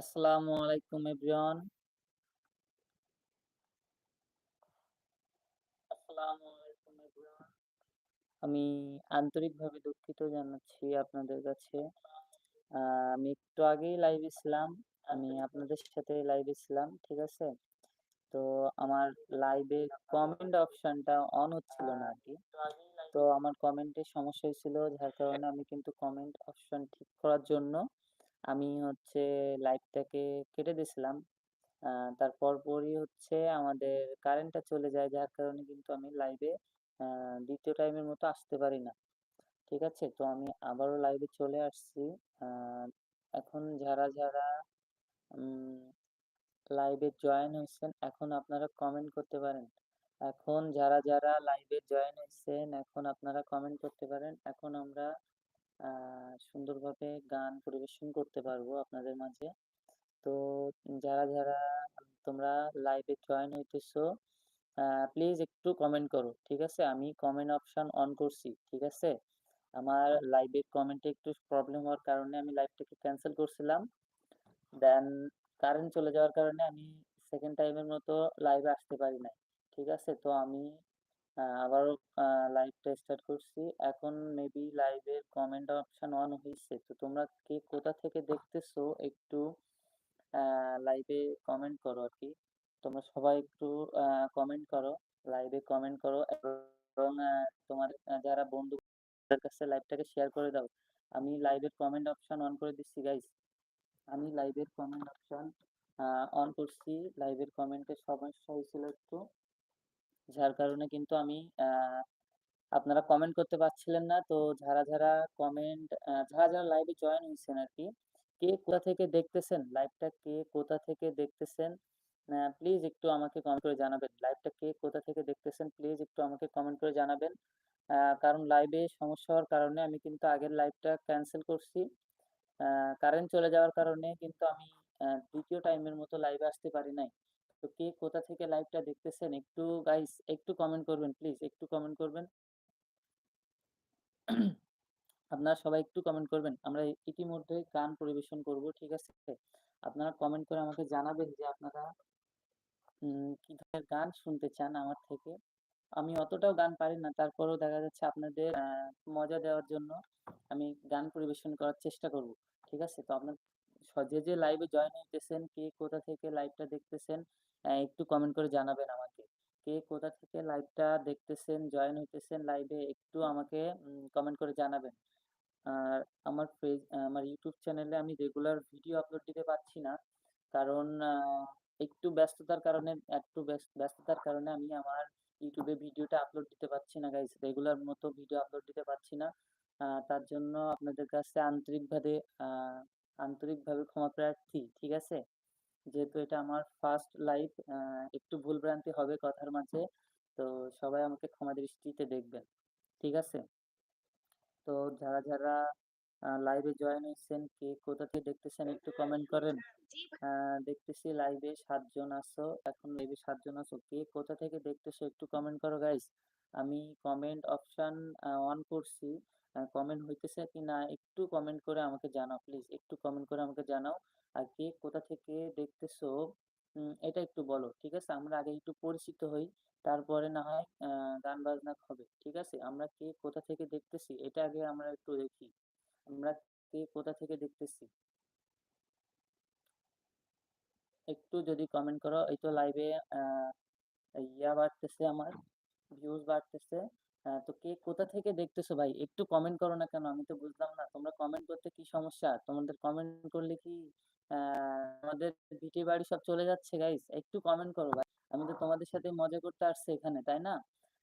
আসসালামু আলাইকুম, এভরিওয়ান। আসসালামু। আমি আন্তরিকভাবে দুঃখিত জানাচ্ছি আপনাদের কাছে। আমি একটু আগেই লাইভে ছিলাম। আমি আপনাদের সাথে লাইভে ছিলাম। ঠিক আছে? তো আমার লাইভে কমেন্ট অপশনটা অন হচ্ছিল না আর কি তো আমার কমেন্টে সমস্যা হয়েছিল, যার কারণে আমি কিন্তু কমেন্ট অপশন ঠিক করার জন্য আমি হচ্ছে লাইভটাকে কেটে দিয়েছিলাম। আ তার পরপরই হচ্ছে আমাদের কারেন্টটা চলে যায় যার কারণে কিন্তু আমি লাইভে দ্বিতীয় ২য় টাইমের মতো আসতে পারি না। ঠিক আছে? তো আমি আবারও লাইভে চলে আসছি। এখন যারা, যারা লাইভে জয়েন হয়েছেন এখন আপনারা কমেন্ট করতে পারেন। এখন যারা, যারা লাইভে জয়েন হয়েছেন এখন আপনারা কমেন্ট করতে পারেন। এখন আমরা সুন্দরভাবে গান পরিবেশন করতে পারব আপনাদের মাঝে। তো যারা, যারা তোমরা লাইভে জয়েন হইতেছো প্লিজ একটু কমেন্ট করো। ঠিক আছে? আমি কমেন্ট অপশন অন করছি। ঠিক আছে? আমার লাইভের কমেন্টে একটু প্রবলেম হওয়ার কারণে আমি লাইভটাকে ক্যানসেল করছিলাম। দেন কারেন্ট চলে যাওয়ার কারণে আমি সেকেন্ড টাইমের মতো লাইভে আসতে পারি নাই। ঠিক আছে? তো আমি আবারও লাইভটা স্টার্ট করছি। এখন মেবি লাইভের কমেন্ট অপশন অন হইছে। তো তোমরা কে কোথা থেকে দেখতেছো একটু লাইভে কমেন্ট করো আর কি তোমরা সবাই একটু কমেন্ট করো। লাইভে কমেন্ট করো এবং তোমার যারা বন্ধুদের কাছে লাইভটাকে শেয়ার করে দাও। আমি লাইভের কমেন্ট অপশন অন করে দিচ্ছি গাইস। আমি লাইভের কমেন্ট অপশন অন করছি। লাইভের কমেন্টে সমস্যা হয়েছিল একটু। যার কারণে কিন্তু আমি আপনারা কমেন্ট করতে পারছিলেন না। তো যারা, যারা কমেন্ট যারা, যারা লাইভে জয়েন হয়েছেন আর কি কে কোথা থেকে দেখতেছেন? লাইভটা কে কোথা থেকে দেখতেছেন? প্লিজ একটু আমাকে কমেন্ট করে জানাবেন। লাইভটা কে কোথা থেকে দেখতেছেন প্লিজ একটু আমাকে কমেন্ট করে জানাবেন। কারণ লাইভে সমস্যা হওয়ার কারণে আমি কিন্তু আগের লাইভটা ক্যান্সেল করছি। কারেন্ট চলে যাওয়ার কারণে কিন্তু আমি দ্বিতীয় টাইমের মতো লাইভে আসতে পারি নাই। তো কে কোথা থেকে লাইভটা দেখতেছেন একটু গাইস একটু কমেন্ট করবেন প্লিজ একটু কমেন্ট করবেন। আপনারা সবাই একটু কমেন্ট করবেন। আমরা ইতিমধ্যেই গান পরিবেশন করব। ঠিক আছে? আপনারা কমেন্ট করে আমাকে জানাবেন যে আপনারা কি ধরনের গান শুনতে চান আমার থেকে। আমি অতটাও গান পারি না। তারপরেও দেখা যাচ্ছে আপনাদের মজা দেওয়ার জন্য আমি গান পরিবেশন করার চেষ্টা করব। ঠিক আছে? তো আপনার যে, যে লাইভে জয়েন হইতেছেন, কে কোথা থেকে লাইভটা দেখতেছেন একটু কমেন্ট করে জানাবেন আমাকে। কে কোথা থেকে লাইভটা দেখতেছেন, জয়েন হইতেছেন লাইভে একটু আমাকে কমেন্ট করে জানাবেন। আর আমার ফেস আমার ইউটিউব চ্যানেলে আমি রেগুলার ভিডিও আপলোড দিতে পারছি না। কারণ একটু ব্যস্ততার কারণে একটু ব্যস ব্যস্ততার কারণে আমি আমার ইউটিউবে ভিডিওটা আপলোড দিতে পারছি না গাইস। রেগুলার মতো ভিডিও আপলোড দিতে পারছি না। তার জন্য আপনাদের কাছে আন্তরিকভাবে আন্তরিকভাবে ক্ষমা প্রার্থী। ঠিক আছে? যেহেতু এটা আমার ফার্স্ট লাইভ একটু ভুলভ্রান্তি হবে কথার মাঝে। তো সবাই আমাকে ক্ষমা দৃষ্টিতে দেখবেন। ঠিক আছে? তো যারা, যারা লাইভে জয়েন হইছেন, কে কোথা থেকে দেখতেছেন একটু কমেন্ট করেন। দেখতেছি লাইভে ৭ জন আছো। এখন লাইভে ৭ জন আছো। কে কোথা থেকে দেখতেছো একটু কমেন্ট করো গাইস। আমি কমেন্ট অপশন অন করছি। কমেন্ট হইতেছে কিনা একটু কমেন্ট করে আমাকে জানাও প্লিজ। একটু কমেন্ট করে আমাকে জানাও। আর কে কোথা থেকে দেখতেছো এটা একটু বলো। ঠিক আছে? আমরা আগে একটু পরিচিত হই। তারপরে না হয় গান বাজনা হবে। ঠিক আছে? আমরা কে কোথা থেকে দেখতেছি এটা আগে আমরা একটু দেখি। আমরা কে কোথা থেকে দেখতেছি? একটু যদি কমেন্ট করো এই তো লাইভে ইয়া বাড়তেছে আমার, ভিউজ বাড়তেছে। তো কে কোথা থেকে দেখতেছো ভাই? একটু কমেন্ট করো না কেন? আমি তো বুঝলাম না। তোমরা কমেন্ট করতে কি সমস্যা? তোমাদের কমেন্ট করলে কি আমাদের ভিটে বাড়ি সব চলে যাচ্ছে গাইস? একটু কমেন্ট করো ভাই। আমি তো তোমাদের সাথে মজা করতে আসছি এখানে, তাই না?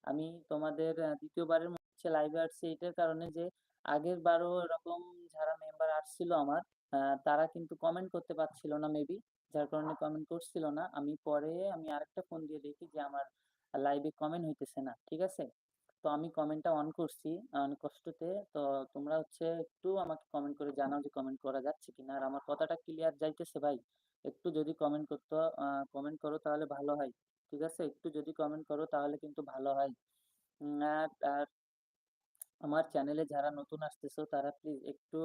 আমি তোমাদের আ ২য় বারের মতো লাইভে আসছি এটার কারণে যে আগের বারও এরকম যারা মেম্বার আসছিল আমার তারা কিন্তু কমেন্ট করতে পারছিল না মেবি। যার কারণে কমেন্ট করছিল না। আমি পরে আমি আরেকটা ফোন দিয়ে দেখি যে আমার লাইভে কমেন্ট হইতেছে না। ঠিক আছে? তো আমি কমেন্টটা অন করছি অনেক কষ্টতে। তো তোমরা হচ্ছে একটু আমাকে কমেন্ট করে জানাও যে কমেন্ট করা যাচ্ছে কিনা। আর আমার কথাটা ক্লিয়ার যাইতেছে ভাই? একটু যদি কমেন্ট করত কমেন্ট করো তাহলে ভালো হয়। ঠিক আছে? একটু যদি কমেন্ট করো তাহলে কিন্তু ভালো হয়। আর আর আমার চ্যানেলে যারা নতুন আসতেছো তারা প্লিজ একটু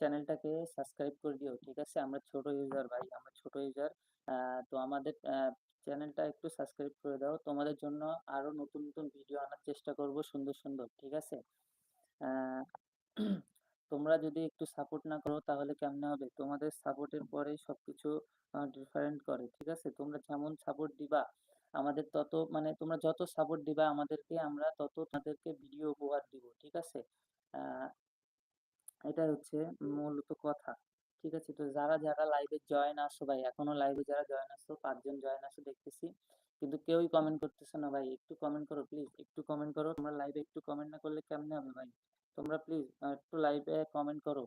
চ্যানেলটাকে সাবস্ক্রাইব করে দিও। ঠিক আছে? আমরা ছোট ইউজার ভাই, আমরা ছোট ইউজার। তো আমাদের চ্যানেলটা একটু সাবস্ক্রাইব করে দাও। তোমাদের জন্য আরও নতুন, নতুন ভিডিও আনার চেষ্টা করব সুন্দর, সুন্দর। ঠিক আছে? তোমরা যদি একটু সাপোর্ট না করো তাহলে কেমনে হবে? তোমাদের সাপোর্টের পরেই আ ডিফারেন্ট করে। ঠিক আছে? তোমরা যেমন সাপোর্ট দিবা আমাদের তত মানে তোমরা যত সাপোর্ট দিবা আমাদেরকে আমরা তত তাদেরকে ভিডিও উপহার দিব। ঠিক আছে? এটাই হচ্ছে মূলত কথা। ঠিক আছে? তো যারা, যারা লাইভে জয়েন আছো ভাই, এখনও লাইভে যারা জয়েন আছো ৫ জন জয়েন আসো দেখতেছি। কিন্তু কেউই কমেন্ট করতেছে না ভাই। একটু কমেন্ট করো প্লিজ। একটু কমেন্ট করো। তোমরা লাইভে একটু কমেন্ট না করলে কেমনে হবে ভাই? তোমরা প্লিজ একটু লাইভে কমেন্ট করো।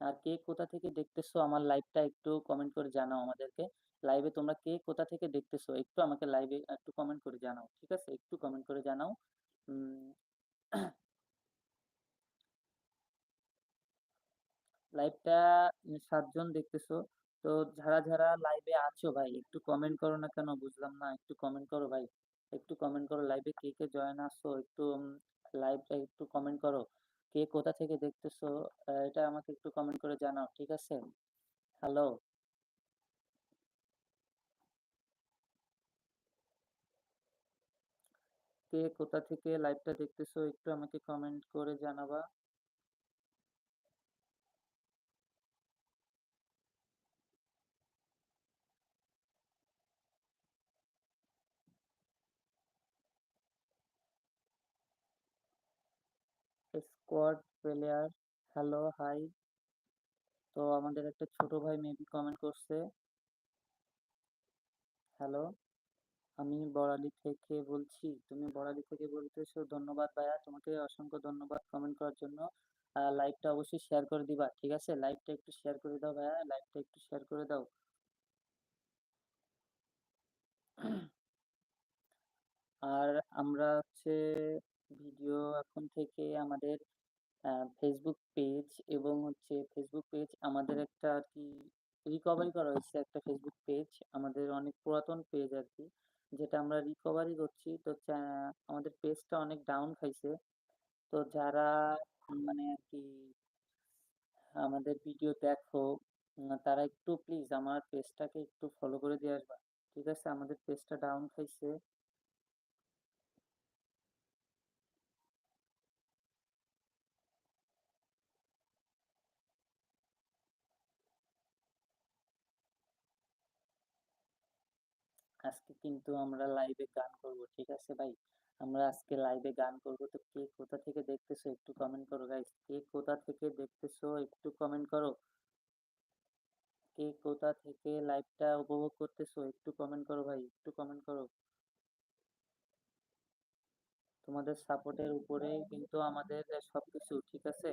আর কে কোথা থেকে দেখতেছো আমার লাইভটা একটু কমেন্ট করে জানাও আমাদেরকে। লাইভে তোমরা কে কোথা থেকে দেখতেছো একটু আমাকে লাইভে একটু কমেন্ট করে জানাও। ঠিক আছে? একটু কমেন্ট করে জানাও। লাইভটা সাতজন দেখতেছো। তো যারা, যারা লাইভে আছো ভাই একটু কমেন্ট করো না কেন বুঝলাম না। একটু কমেন্ট করো ভাই। একটু কমেন্ট করো। লাইভে কে, কে জয়েন আসছো একটু লাইভটা একটু কমেন্ট করো। কে কোথা থেকে দেখতেছো এটা আমাকে একটু কমেন্ট করে জানাও। ঠিক আছে? হ্যালো? কে কোথা থেকে লাইভটা দেখতেছো একটু আমাকে কমেন্ট করে জানাবা। Squad player hello, hi. তো আমাদের একটা ছোট ভাই মেবি কমেন্ট করছে। হ্যালো? আমি বড়ালি থেকে বলছি। তুমি বড়ালি থেকে বলতেছো। ধন্যবাদ ভাইয়া। তোমাকে অসংখ্য ধন্যবাদ কমেন্ট করার জন্য। লাইভটা অবশ্যই শেয়ার করে দিবা। ঠিক আছে? লাইভটা একটু শেয়ার করে দাও ভাইয়া। লাইভটা একটু শেয়ার করে দাও। আর আমরা হচ্ছে ভিডিও এখন থেকে আমাদের ফেসবুক পেজ এবং হচ্ছে ফেসবুক পেজ আমাদের একটা আরকি রিকভারি করা হয়েছে, একটা ফেসবুক পেজ। আমাদের অনেক পুরাতন পেজ আর কি যেটা আমরা রিকভারি করছি। তো আমাদের পেজটা অনেক ডাউন খাইছে। তো যারা মানে আর কি আমাদের ভিডিও দেখো তারা একটু প্লিজ আমার পেজটাকে একটু ফলো করে দিয়ে আসবা। ঠিক আছে? আমাদের পেজটা ডাউন খাইছে। আজকে কিন্তু আমরা লাইভে গান করব। ঠিক আছে ভাই? আমরা আজকে লাইভে গান করব। তো কে কোথা থেকে দেখতেছো একটু কমেন্ট করো গাইস। কে কোথা থেকে দেখতেছো একটু কমেন্ট করো। কে কোথা থেকে লাইভটা উপভোগ করতেছো একটু কমেন্ট করো ভাই। একটু কমেন্ট করো। তোমাদের সাপোর্টের উপরেই কিন্তু আমাদের সবকিছু। ঠিক আছে?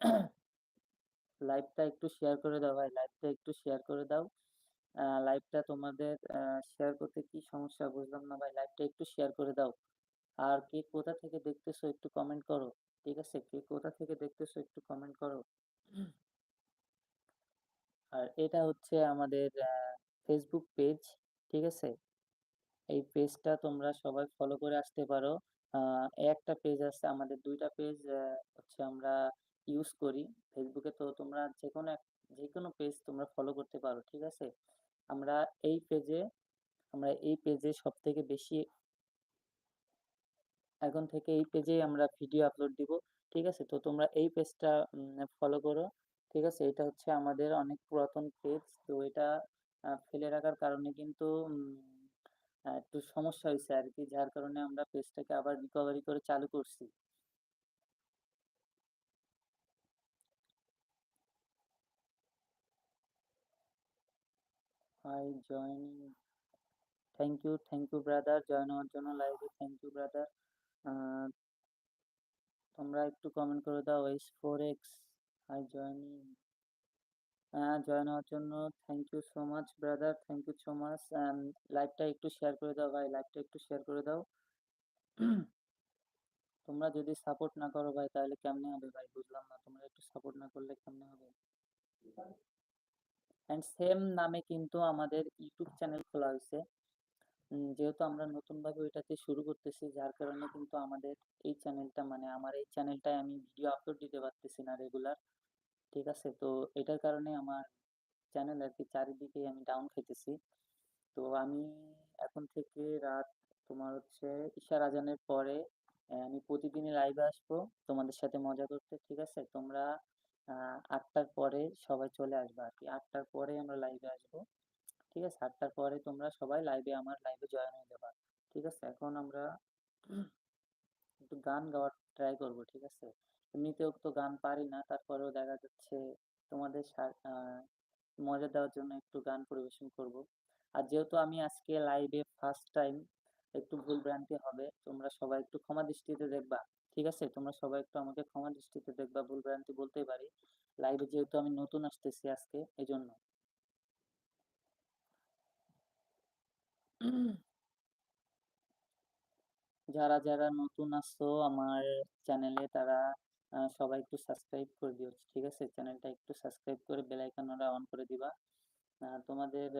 লাইভটা একটু শেয়ার করে দাও ভাই। লাইভটা একটু শেয়ার করে দাও। লাইভটা তোমাদের শেয়ার করতে কি সমস্যা বুঝলাম না ভাই। লাইভটা একটু শেয়ার করে দাও। আর কে কোথা থেকে দেখতেছো একটু কমেন্ট করো। ঠিক আছে? কে কোথা থেকে দেখতেছো একটু কমেন্ট করো। আর এটা হচ্ছে আমাদের ফেসবুক পেজ। ঠিক আছে? এই পেজটা তোমরা সবাই ফলো করে আসতে পারো। একটা পেজ আছে, আমাদের দুইটা পেজ হচ্ছে আমরা ইউজ করি ফেসবুকে। তো তোমরা যেকোনো এক যেকোনো পেজ তোমরা ফলো করতে পারো। ঠিক আছে? আমরা এই পেজে আমরা এই পেজে সবথেকে বেশি, এখন থেকে এই পেজেই আমরা ভিডিও আপলোড দিব। ঠিক আছে? তো তোমরা এই পেজটা ফলো করো। ঠিক আছে? এটা হচ্ছে আমাদের অনেক পুরাতন পেজ। তো এটা ফেলে রাখার কারণে কিন্তু একটু সমস্যা হয়েছে আর কি যার কারণে আমরা পেজটাকে আবার রিকভারি করে চালু করছি। Hi joining thank you, thank you brother join হওয়ার জন্য লাইভে থ্যাংক ইউ ব্রাদার। তোমরা একটু কমেন্ট করে দাও S4X হাই জয়েনিং। আ জয়েন হওয়ার জন্য thank you so much brother. Thank you so much. লাইভটা একটু শেয়ার করে দাও ভাই। লাইভটা একটু শেয়ার করে দাও। তোমরা যদি সাপোর্ট না করো ভাই তাহলে কেমনে হবে ভাই বুঝলাম না। তোমরা একটু সাপোর্ট না করলে কেমনে হবে? অ্যান্ড সেম নামে কিন্তু আমাদের ইউটিউব চ্যানেল খোলা হয়েছে যেহেতু আমরা নতুনভাবে ওইটাতে শুরু করতেছি, যার কারণে কিন্তু আমাদের এই চ্যানেলটা মানে আমার এই চ্যানেলটায় আমি ভিডিও আপলোড দিতে পারতেছি না রেগুলার। ঠিক আছে? তো এটার কারণে আমার চ্যানেল আর কি চারিদিকেই আমি ডাউন খেতেছি তো আমি এখন থেকে রাত তোমার হচ্ছে ঈশার আজানের পরে আমি প্রতিদিনই লাইভে আসব তোমাদের সাথে মজা করতে। ঠিক আছে? তোমরা আ ৮ঃ০০ র পরে সবাই চলে আসবা আরকি। ৮ঃ০০ র পরে আমরা লাইভে আসব। ঠিক আছে? আটটার পরে তোমরা সবাই লাইভে আমার লাইভে জয়েন হয়ে যাবা। ঠিক আছে? এখন আমরা একটু গান গাওয়ার ট্রাই করব। ঠিক আছে? এমনিতেও তো গান পারি না। তারপরেও দেখা যাচ্ছে তোমাদের মজা দেওয়ার জন্য একটু গান পরিবেশন করব। আর যেহেতু আমি আজকে লাইভে ফার্স্ট টাইম একটু ভুল-ভ্রান্তি হবে। তোমরা সবাই একটু ক্ষমা দৃষ্টিতে দেখবা। ঠিক আছে? তোমরা সবাই একটু আমাকে ক্ষমা দৃষ্টিতে দেখবা। ভুল-ভ্রান্তি বলতেই পারি। লাইভে যেহেতু আমি নতুন আসতেছি আজকে এজন্য। যারা, যারা নতুন আসছো আমার চ্যানেলে তারা সবাই একটু সাবস্ক্রাইব করে দিও। ঠিক আছে? চ্যানেলটা একটু সাবস্ক্রাইব করে বেল আইকনটা অন করে দিবা। তোমাদের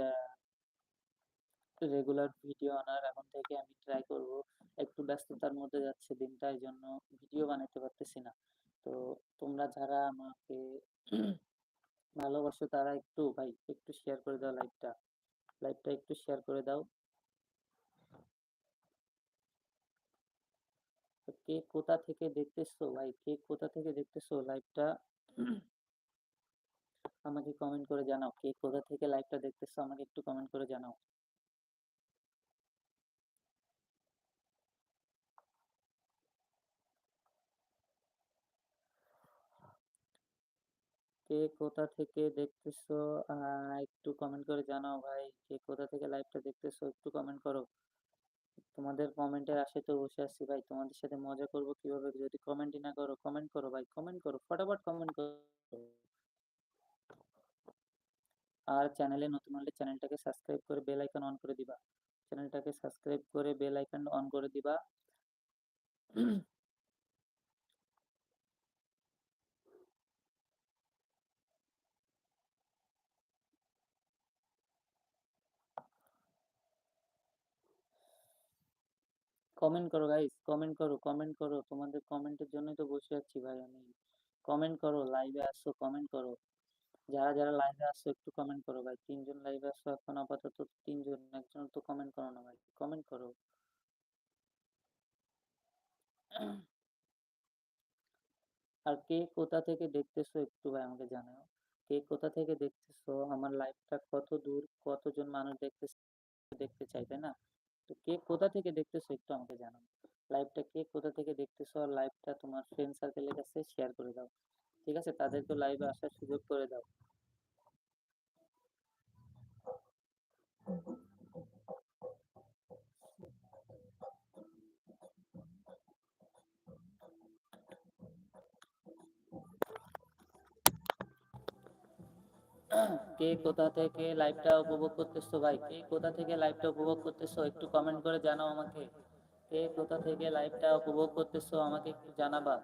রেগুলার ভিডিও আনার এখন থেকে আমি ট্রাই করব। একটু ব্যস্ততার মধ্যে যাচ্ছে দিনটা এজন্য ভিডিও বানাইতে পারতেছি না। তো তোমরা যারা আমাকে ভালোবাসো, তারা একটু ভাই, একটু শেয়ার করে দাও লাইভটা। লাইভটা একটু শেয়ার করে দাও। কে কোথা থেকে দেখতেছো ভাই? কে কোথা থেকে দেখতেছো লাইভটা? আমাকে কমেন্ট করে জানাও। কে কোথা থেকে লাইভটা দেখতেছো আমাকে একটু কমেন্ট করে জানাও। কে কোথা থেকে দেখতেছো একটু কমেন্ট করে জানাও ভাই। কে কোথা থেকে লাইভটা দেখতেছো একটু কমেন্ট করো। তোমাদের কমেন্টের আশায় তো বসে আছি ভাই। তোমাদের সাথে মজা করব কীভাবে যদি কমেন্টই না করো। কমেন্ট করো ভাই, কমেন্ট করো। ফটাফট কমেন্ট করো। আর চ্যানেলে নতুন হলে চ্যানেলটাকে সাবস্ক্রাইব করে বেল আইকন অন করে দিবা। চ্যানেলটাকে সাবস্ক্রাইব করে বেল আইকন অন করে দিবা। কমেন্ট করো গাইস, কমেন্ট করো, কমেন্ট করো। তোমাদের কমেন্টের জন্যই তো বসে আছি ভাই আমি। কমেন্ট করো, লাইভে আসছো কমেন্ট করো। যারা, যারা লাইভে আসছো একটু কমেন্ট করো ভাই। ৩ জন লাইভে আসছো এখন আপাতত ৩ জন। একজনও তো কমেন্ট করো না ভাই। কমেন্ট করো। আর কে কোথা থেকে দেখতেছো একটু ভাই আমাকে জানাও। কে কোথা থেকে দেখতেছো? আমার লাইভটা কত দূর কতজন মানুষ দেখতেছে দেখতে চাই তাই না? তো কে কোথা থেকে দেখতেছো একটু আমাকে জানাও। লাইভটা কে কোথা থেকে দেখতেছো আর লাইভটা তোমার ফ্রেন্ড সার্কেলের কাছে শেয়ার করে দাও। ঠিক আছে? তাদেরকেও লাইভে আসার সুযোগ করে দাও। কে কোথা থেকে লাইভটা উপভোগ করতেছো ভাই? কে কোথা থেকে লাইভটা উপভোগ করতেছো একটু কমেন্ট করে জানাও আমাকে। কে কোথা থেকে লাইভটা উপভোগ করতেছো আমাকে একটু জানাবা।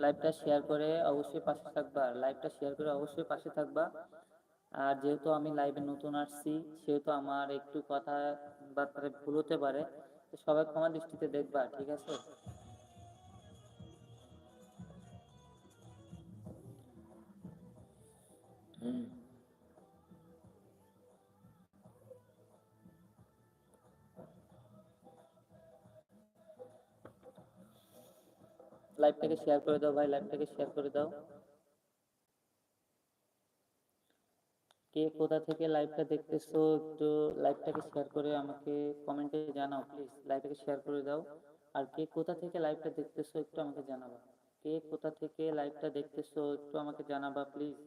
লাইভটা শেয়ার করে অবশ্যই পাশে থাকবা। লাইভটা শেয়ার করে অবশ্যই পাশে থাকবা। আর যেহেতু আমি লাইভে নতুন আসছি, সেহেতু আমার একটু কথাবার্তায় ভুল হতে পারে। সবাই ক্ষমা দৃষ্টিতে দেখবা। ঠিক আছে? লাইভটাকে শেয়ার করে দাও ভাই। লাইভটাকে শেয়ার করে দাও। কে কোথা থেকে লাইভটা দেখতেছো, একটু লাইভটাকে শেয়ার করে আমাকে কমেন্টে জানাও প্লিজ। লাইভটাকে শেয়ার করে দাও। আর কে কোথা থেকে লাইভটা দেখতেছো, একটু আমাকে জানাবা। কে কোথা থেকে লাইভটা দেখতেছো, একটু আমাকে জানাবা প্লিজ।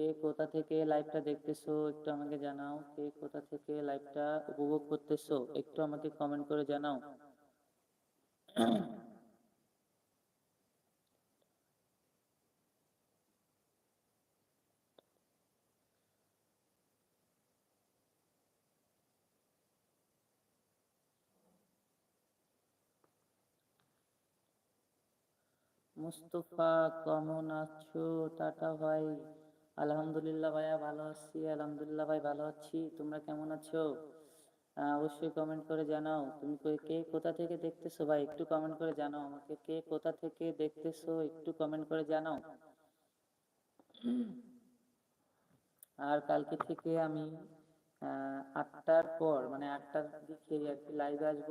কে কোথা থেকে লাইভটা দেখতেছো, একটু আমাকে জানাও। কে কোথা থেকে লাইভটা উপভোগ করতেছো, একটু আমাকে কমেন্ট করে জানাও। মুস্তফা, কেমন আছো? টাটা ভাই। আলহামদুলিল্লাহ ভাইয়া ভালো আছি, আলহামদুলিল্লাহ ভাই ভালো আছি। তোমরা কেমন আছো? অবশ্যই কমেন্ট করে জানাও। তুমি কে কোথা থেকে দেখতেছো ভাই? একটু কমেন্ট করে জানাও আমাকে। কে কোথা থেকে দেখতেছো? একটু কমেন্ট করে জানাও। আর কালকে থেকে আমি আটটার পর মানে আটটার দিকে আর কি লাইভে আসব।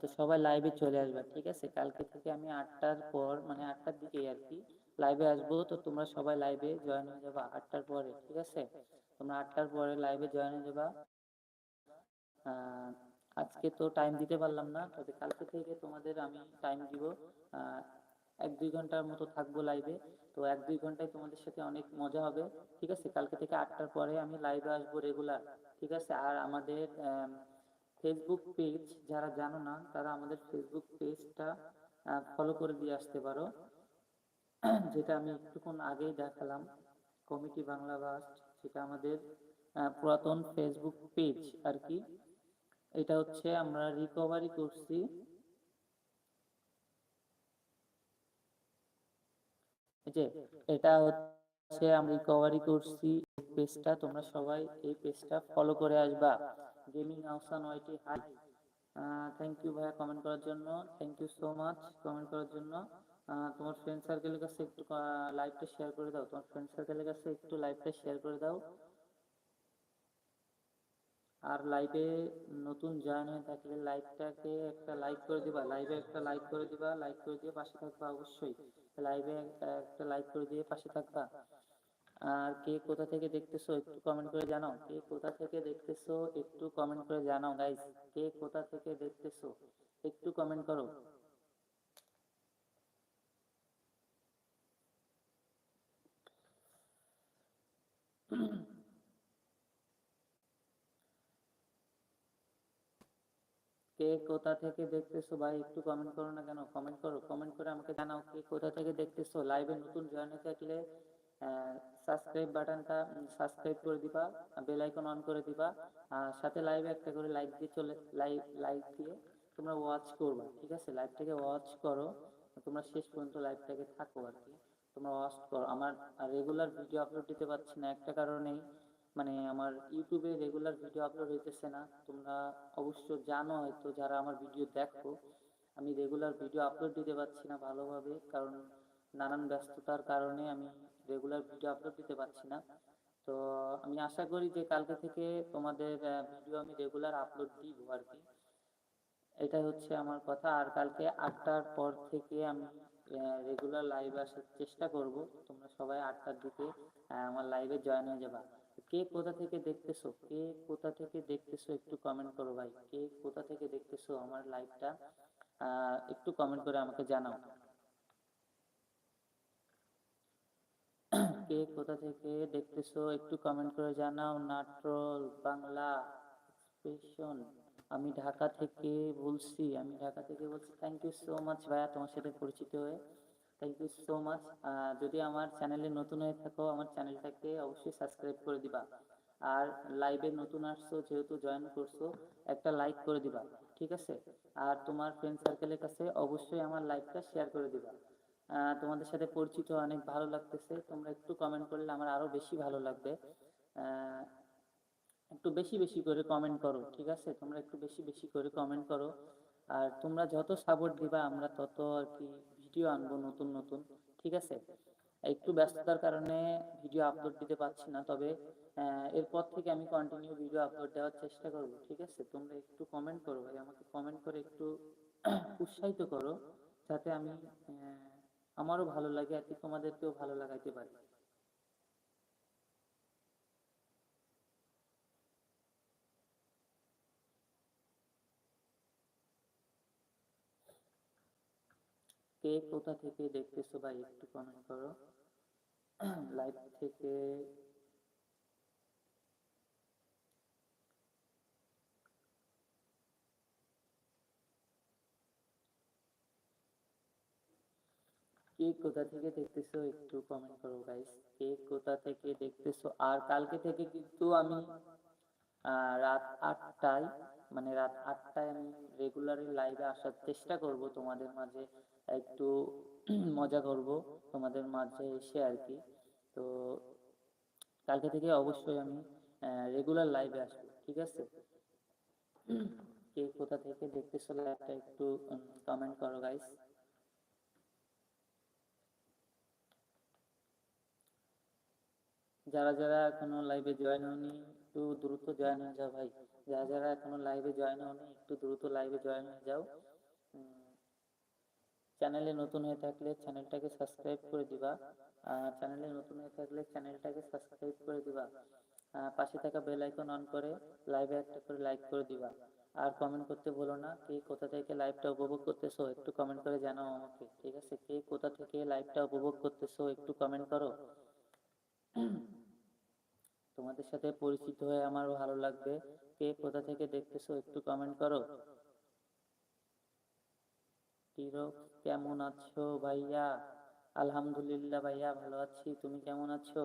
তো সবাই লাইভে চলে আসবে, ঠিক আছে? কালকে থেকে আমি আটটার পর মানে আটটার দিকে আর কি লাইভে আসব। তো তোমরা সবাই লাইভে জয়েন হয়ে যাবা আটটার পরে, ঠিক আছে? তোমরা আটটার পরে লাইভে জয়েন হয়ে যাবা। আজকে তো টাইম দিতে পারলাম না, তবে কালকে থেকে তোমাদের আমি টাইম দিব। এক দুই ঘণ্টার মতো থাকব লাইভে তো এক দুই ঘন্টায় তোমাদের সাথে অনেক মজা হবে, ঠিক আছে? কালকে থেকে আটটার পরে আমি লাইভে আসব রেগুলার ঠিক আছে? আর আমাদের ফেসবুক পেজ যারা জানো না, তারা আমাদের ফেসবুক পেজটা ফলো করে দিয়ে আসতে পারো। যেটা আমি একটুক্ষণ আগেই দেখালাম, কমিটি বাংলা বাস যেটা আমাদের পুরাতন ফেসবুক পেজ আর কি এটা হচ্ছে আমরা রিকভারি করছি। যে, এটা হচ্ছে আমি রিকভারি করছি পেজটা তোমরা সবাই এই পেজটা ফলো করে আসবা। Gaming Ahsan YT hi thank you ভাইয়া কমেন্ট করার জন্য। Thank you so much comment করার জন্য। তোমার ফ্রেন্ড সার্কেলের কাছে একটু লাইভটা শেয়ার করে দাও। তোমার ফ্রেন্ড সার্কেলের কাছে একটু লাইভটা শেয়ার করে দাও। আর লাইভে নতুন জয়েন হয়ে থাকলে লাইভটাকে একটা লাইক করে দিবা। লাইভে একটা লাইক করে দিবা। লাইক করে দিয়ে পাশে থাকবা অবশ্যই। লাইভে একটা লাইক করে দিয়ে পাশে থাকবা। আর কে কোথা থেকে দেখতেছো একটু কমেন্ট করে জানাও। কে কোথা থেকে দেখতেছো একটু কমেন্ট করে জানাও গাইস কে কোথা থেকে দেখতেছো একটু কমেন্ট করো। কে কোথা থেকে দেখতেছো? ভাই, একটু কমেন্ট করো না কেন? কমেন্ট করো কমেন্ট করে আমাকে জানাও কে কোথা থেকে দেখতেছো? লাইভে নতুন জয়েন হয়ে থাকলে সাবস্ক্রাইব বাটনটা সাবস্ক্রাইব করে দিবা বেল আইকন অন করে দিবা, আর সাথে লাইভে একটা করে লাইক দিয়ে চলে লাইভ লাইক দিয়ে তোমরা ওয়াচ করবা, ঠিক আছে? লাইভটাকে ওয়াচ করো, তোমরা শেষ পর্যন্ত লাইভটাকে থাকো আর কি। তোমরা ওয়াচ করো। আমার রেগুলার ভিডিও আপলোড দিতে পারছি না। একটা কারণেই মানে আমার ইউটিউবে রেগুলার ভিডিও আপলোড হইতেছে না। তোমরা অবশ্য জানো হয়তো যারা আমার ভিডিও দেখো, আমি রেগুলার ভিডিও আপলোড দিতে পারছি না ভালোভাবে। কারণ নানান ব্যস্ততার কারণে আমি রেগুলার ভিডিও আপলোড দিতে পারছি না। তো আমি আশা করি যে কালকে থেকে তোমাদের ভিডিও আমি রেগুলার আপলোড দিব আর কি। এটাই হচ্ছে আমার কথা। আর কালকে আটটার পর থেকে আমি রেগুলার লাইভে আসার চেষ্টা করব। তোমরা সবাই আটটার দিকে আমার লাইভে জয়েন হয়ে যাবা। কে কোথা থেকে দেখতেছো? কে কোথা থেকে দেখতেছো একটু কমেন্ট করো ভাই। কে কোথা থেকে দেখতেছো আমার লাইভটা একটু কমেন্ট করে আমাকে জানাও। কে কোথা থেকে দেখতেছো একটু কমেন্ট করে জানাও। নাট্রল বাংলা এক্সপ্রেশন আমি ঢাকা থেকে বলছি, আমি ঢাকা থেকে বলছি থ্যাংক ইউ সো মাচ ভাইয়া তোমার সাথে পরিচিত হয়ে। থ্যাংক ইউ সো মাচ যদি আমার চ্যানেলে নতুন হয়ে থাকো, আমার চ্যানেলটাকে অবশ্যই সাবস্ক্রাইব করে দিবা। আর লাইভে নতুন আসছো, যেহেতু জয়েন করছ, একটা লাইক করে দিবা, ঠিক আছে? আর তোমার ফ্রেন্ড সার্কেলের কাছে অবশ্যই আমার লাইভটা শেয়ার করে দিবা। তোমাদের সাথে পরিচিত অনেক ভালো লাগতেছে। তোমরা একটু কমেন্ট করলে আমার আরও বেশি ভালো লাগবে। একটু বেশি বেশি করে কমেন্ট করো, ঠিক আছে? তোমরা একটু বেশি বেশি করে কমেন্ট করো। আর তোমরা যত সাপোর্ট দিবা, আমরা তত আর কি ভিডিও আনব নতুন নতুন, ঠিক আছে? একটু ব্যস্ততার কারণে ভিডিও আপলোড দিতে পারছি না, তবে এরপর থেকে আমি কন্টিনিউ ভিডিও আপলোড দেওয়ার চেষ্টা করব, ঠিক আছে? তোমরা একটু কমেন্ট করো ভাই, আমাকে কমেন্ট করে একটু উৎসাহিত করো, যাতে আমি আমারও ভালো লাগে আর কি, তোমাদেরকেও ভালো লাগাইতে পারি। কে কোথা থেকে দেখতেছো ভাই একটু কমেন্ট করো। লাইভ থেকে কে কোথা থেকে দেখতেছো একটু কমেন্ট করো গাইস কে কোথা থেকে দেখতেছো? আর কালকে থেকে কিন্তু আমি রাত আটটায় মানে রাত আটটায় আমি রেগুলারলি লাইভে আসার চেষ্টা করব তোমাদের মাঝে একটু মজা করব তোমাদের মাঝে এসে আর কি। তো কালকে থেকে অবশ্যই আমি রেগুলার লাইভে আসব ঠিক আছে? কে কোথা থেকে দেখতেছো লাইভটা একটু কমেন্ট করো গাইস যারা যারা এখনও লাইভে জয়েন হয়নি একটু দ্রুত জয়েন হয়ে যাও ভাই। যারা যারা এখনও লাইভে জয়েন হয়নি একটু দ্রুত লাইভে জয়েন হয়ে যাও। চ্যানেলে নতুন হয়ে থাকলে চ্যানেলটাকে সাবস্ক্রাইব করে দিবা। চ্যানেলে নতুন হয়ে থাকলে চ্যানেলটাকে সাবস্ক্রাইব করে দিবা। পাশে থাকা বেল আইকন অন করে লাইভে একটা করে লাইক করে দিবা। আর কমেন্ট করতে ভুলো না, কে কোথা থেকে লাইভটা উপভোগ করতেছো একটু কমেন্ট করে জানাও আমাকে, ঠিক আছে? কে কোথা থেকে লাইভটা উপভোগ করতেছো একটু কমেন্ট করো। তোমাদের সাথে পরিচিত হয়ে আমার ভালো লাগবে। কে কোথা থেকে দেখতেছো একটু কমেন্ট করো। টিরক, কেমন আছো ভাইয়া? আলহামদুলিল্লাহ ভাইয়া, ভালো আছি। তুমি কেমন আছো?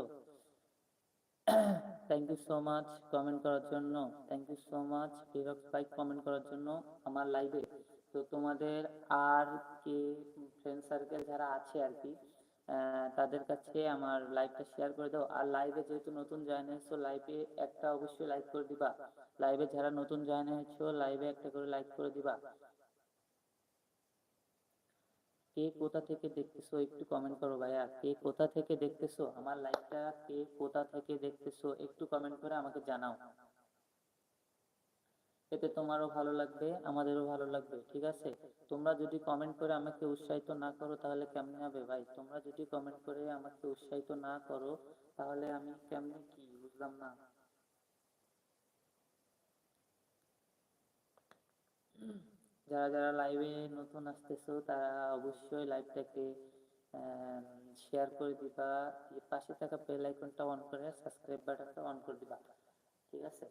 Thank you so much comment করার জন্য। থ্যাংক ইউ সো মাচ টিরক ভাই কমেন্ট করার জন্য আমার লাইভে তো তোমাদের আর কে ফ্রেন্ড সার্কেল যারা আছে আর কি তাদের কাছে আমার লাইভটা শেয়ার করে দাও। আর লাইভে যেহেতু নতুন জয়েন হয়েছো লাইভে একটা অবশ্যই লাইক করে দিবা। লাইভে যারা নতুন জয়েন হয়েছো লাইভে একটা করে লাইক করে দিবা। কে কোথা থেকে দেখতেছো, একটু কমেন্ট করো ভাইয়া। কে কোথা থেকে দেখতেছো? আমার লাইভটা কে কোথা থেকে দেখতেছো, একটু কমেন্ট করে আমাকে জানাও। এতে তোমারও ভালো লাগবে, আমাদেরও ভালো লাগবে, ঠিক আছে? তোমরা যদি কমেন্ট করে আমাকে উৎসাহিত না করো তাহলে কেমনে হবে ভাই? তোমরা যদি কমেন্ট করে আমাকে উৎসাহিত না করো তাহলে আমি কেমনে কি, বুঝলাম না? যারা যারা লাইভে নতুন আসতেছো, তারা অবশ্যই লাইভটাকে শেয়ার করে দিবা, পাশে থাকা বেল আইকনটা অন করে সাবস্ক্রাইব বাটনটা অন করে দিবা, ঠিক আছে?